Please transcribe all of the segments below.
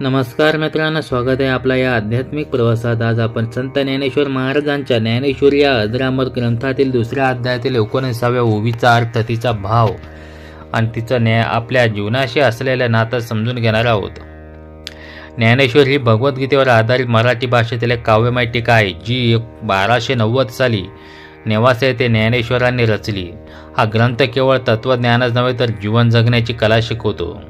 नमस्कार मित्रांनो स्वागत आहे आपला या आध्यात्मिक प्रवासात. आज आपण संत ज्ञानेश्वर महाराजांच्या ज्ञानेश्वर या अजरामर ग्रंथातील दुसऱ्या अध्यायातील एकोणीसाव्या ओवीचा अर्थ तिचा भाव आणि तिचं न्याय आपल्या जीवनाशी असलेल्या नातं समजून घेणार आहोत. ज्ञानेश्वर ही भगवद्गीतेवर आधारित मराठी भाषेतील एक काव्यमय टीका आहे जी एक बाराशे नव्वद साली नेवासे येथे ज्ञानेश्वरांनी रचली. हा ग्रंथ केवळ तत्त्वज्ञानच नव्हे तर जीवन जगण्याची कला शिकवतो.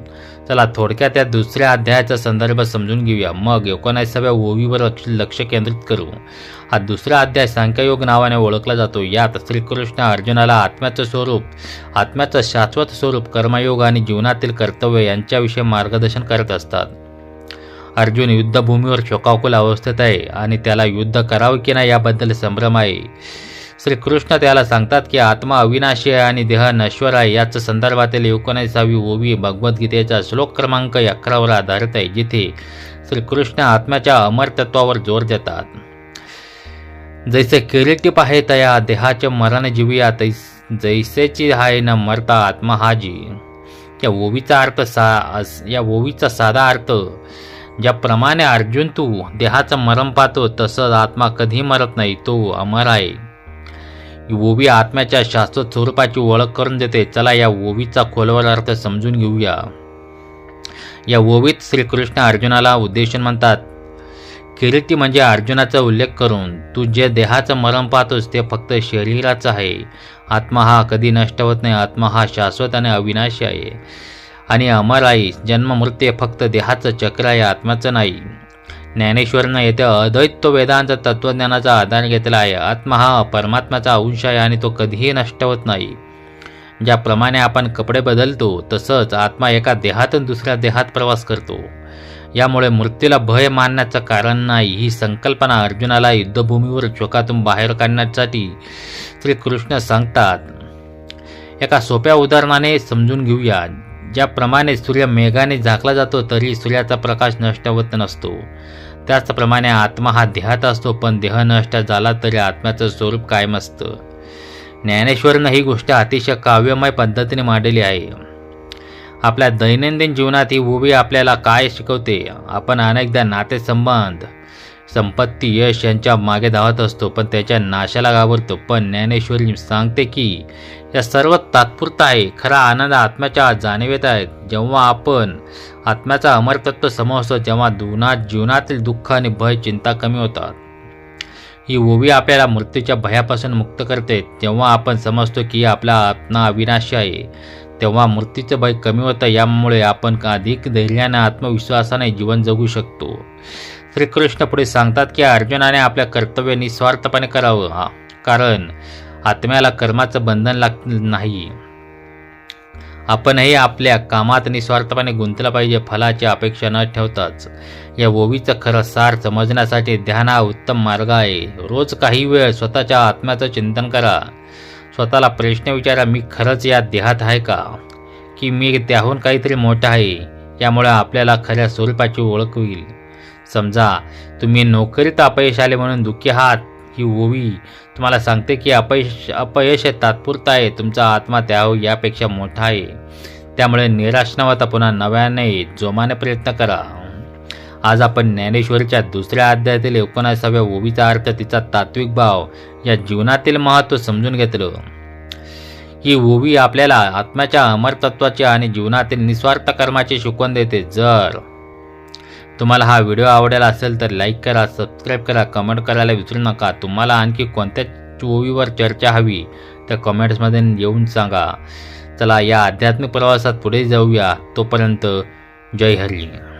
चला थोडक्यात या दुसऱ्या अध्यायाचा संदर्भ समजून घेऊया. मग एकोणासाव्या ओवीवर लक्ष लक्ष केंद्रित करू. हा दुसरा अध्याय सांख्ययोग नावाने ओळखला जातो. यात श्रीकृष्ण अर्जुनाला आत्म्याचं स्वरूप आत्म्याचं शाश्वत स्वरूप कर्मयोग आणि जीवनातील कर्तव्य यांच्याविषयी मार्गदर्शन करत असतात. अर्जुन युद्धभूमीवर शोकाकुल अवस्थेत आहे आणि त्याला युद्ध करावं की नाही याबद्दल संभ्रम आहे. श्रीकृष्ण त्याला सांगतात की आत्मा अविनाशी आहे आणि देह नश्वर आहे. याच संदर्भातील एकोणीसावी ओवी भगवद्गीतेचा श्लोक क्रमांक अकरावर आधारित आहे जिथे श्रीकृष्ण आत्म्याच्या अमरतत्वावर जोर देतात. जैसे किरीटी आहे तया देहाचे मरण जीवया तैस जैसेची आहे न मरता आत्मा हा जी या ओवीचा अर्थ सा अस- या ओवीचा साधा अर्थ ज्याप्रमाणे अर्जुन तू देहाचं मरण पाहतो तसंच आत्मा कधी मरत नाही तो अमर आहे. ही ओवी आत्म्याच्या शाश्वत स्वरूपाची ओळख करून देते. चला या ओवीचा खोलवर अर्थ समजून घेऊया. या ओवीत श्रीकृष्ण अर्जुनाला उद्देशून म्हणतात किरीटी म्हणजे अर्जुनाचा उल्लेख करून तू जे देहाचं मरण पाहतोस ते फक्त शरीराचं आहे. आत्मा हा कधी नष्ट होत नाही. आत्मा हा शाश्वत आणि अविनाशी आहे. आणि अमर आहे जन्म मृत्यू हे फक्त देहाचं चक्र आहे. आत्म्याचं नाही. ज्ञानेश्वरनं येथे अद्वैत वेदांत तत्वज्ञानाचा आधार घेतला आहे. आत्मा हा परमात्म्याचा अंश आहे आणि तो कधीही नष्ट होत नाही. ज्याप्रमाणे आपण कपडे बदलतो तसंच आत्मा एका देहातून दुसऱ्या देहात प्रवास करतो. यामुळे मृत्यूला भय मानण्याचं कारण नाही. ही संकल्पना अर्जुनाला युद्धभूमीवर चोकातून बाहेर काढण्यासाठी श्रीकृष्ण सांगतात. एका सोप्या उदाहरणाने समजून घेऊया. ज्याप्रमाणे सूर्य मेघाने झाकला जातो तरी सूर्याचा प्रकाश नष्ट होत नसतो. त्याचप्रमाणे आत्मा हा देहात असतो पण देह नष्ट झाला तरी आत्म्याचं स्वरूप कायम असतं. ज्ञानेश्वरनं ही गोष्ट अतिशय काव्यमय पद्धतीने मांडली आहे. आपल्या दैनंदिन जीवनात ही उभी आपल्याला काय शिकवते? आपण अनेकदा नातेसंबंध संपत्ती यश यांच्या मागे धावत असतो पण त्याच्या नाशाला घाबरतो. पण ज्ञानेश्वरी सांगते की या सर्व तात्पुरता आहे खरा आनंद आत्म्याच्या जाणीवेत आहे. जेव्हा आपण आत्म्याचा अमरतत्व समजतो तेव्हा दुनात जीवनातील दुःख आणि भय चिंता कमी होतात. ही ओवी आपल्याला मृत्यूच्या भयापासून मुक्त करते. जेव्हा आपण समजतो की आपला आत्मा अविनाशी आहे तेव्हा मृत्यूचं भय कमी होतं. यामुळे आपण अधिक धैर्याने आत्मविश्वासाने जीवन जगू शकतो. श्रीकृष्ण पुढे सांगतात की अर्जुनाने आपल्या कर्तव्य निस्वार्थपणे करावं हा. कारण आत्म्याला कर्माचं बंधन लाग नाही. आपणही आपल्या कामात निस्वार्थपणे गुंतलं पाहिजे फलाची अपेक्षा न ठेवताच. या ओवीचं खरं सार समजण्यासाठी ध्यान हा उत्तम मार्ग आहे. रोज काही वेळ स्वतःच्या आत्म्याचं चिंतन करा. स्वतःला प्रश्न विचारा मी खरंच या देहात आहे का? की मी त्याहून काहीतरी मोठं आहे यामुळे आपल्याला खऱ्या स्वरूपाची ओळख होईल. समजा तुम्ही नोकरीत अपयश आले म्हणून दुःखी आहात ही ओवी तुम्हाला सांगते की अपयश अपयश हे तात्पुरता आहे तुमचा आत्मा त्या यापेक्षा मोठा आहे. त्यामुळे निराश न होता पुन्हा नव्याने जोमाने प्रयत्न करा. आज आपण ज्ञानेश्वरीच्या दुसऱ्या अध्यायातील एकोणासाव्या ओवीचा अर्थ तिचा तात्विक भाव या जीवनातील महत्त्व समजून घेतलं. ही ओवी आपल्याला आत्म्याच्या अमरतत्वाचे आणि जीवनातील निस्वार्थ कर्माची शिकवण देते. जर तुम्हाला हा व्हिडिओ आवडेल असेल तर लाईक करा सबस्क्राईब करा कमेंट करायला विसरू नका. तुम्हाला आणखी कोणत्या ओवीवर चर्चा हवी तर कमेंट्समध्ये येऊन सांगा. चला या आध्यात्मिक प्रवासात पुढे जाऊया. तोपर्यंत जय हरी.